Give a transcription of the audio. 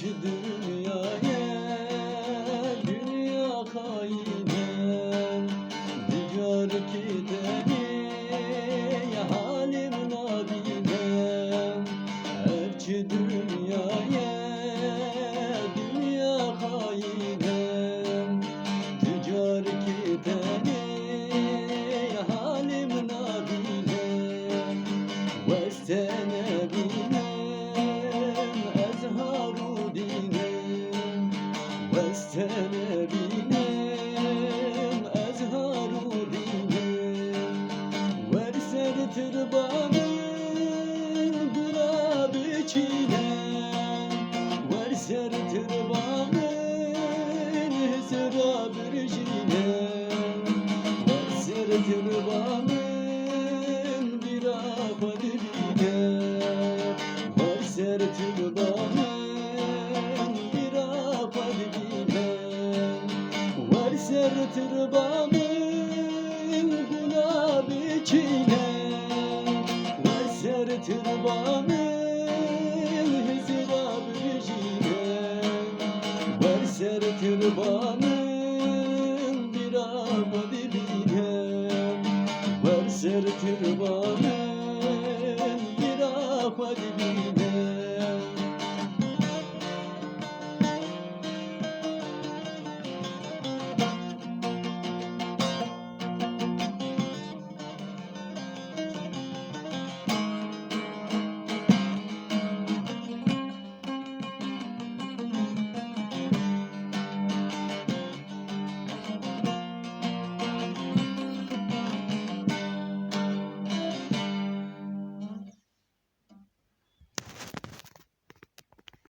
Elçi dünyaya dünya hainem Diyor ki deli halim nabinem Elçi dünyaya dünya hainem Diyor ki deli Tırbanın gulabı çiğnem Verser tırbanın sıra bürjinem Verser tırbanın bir afad binem Verser tırbanın bir afad binem Verser tırbanın Verser tırbanın bir afad binem Verser tırbanın bir afad binem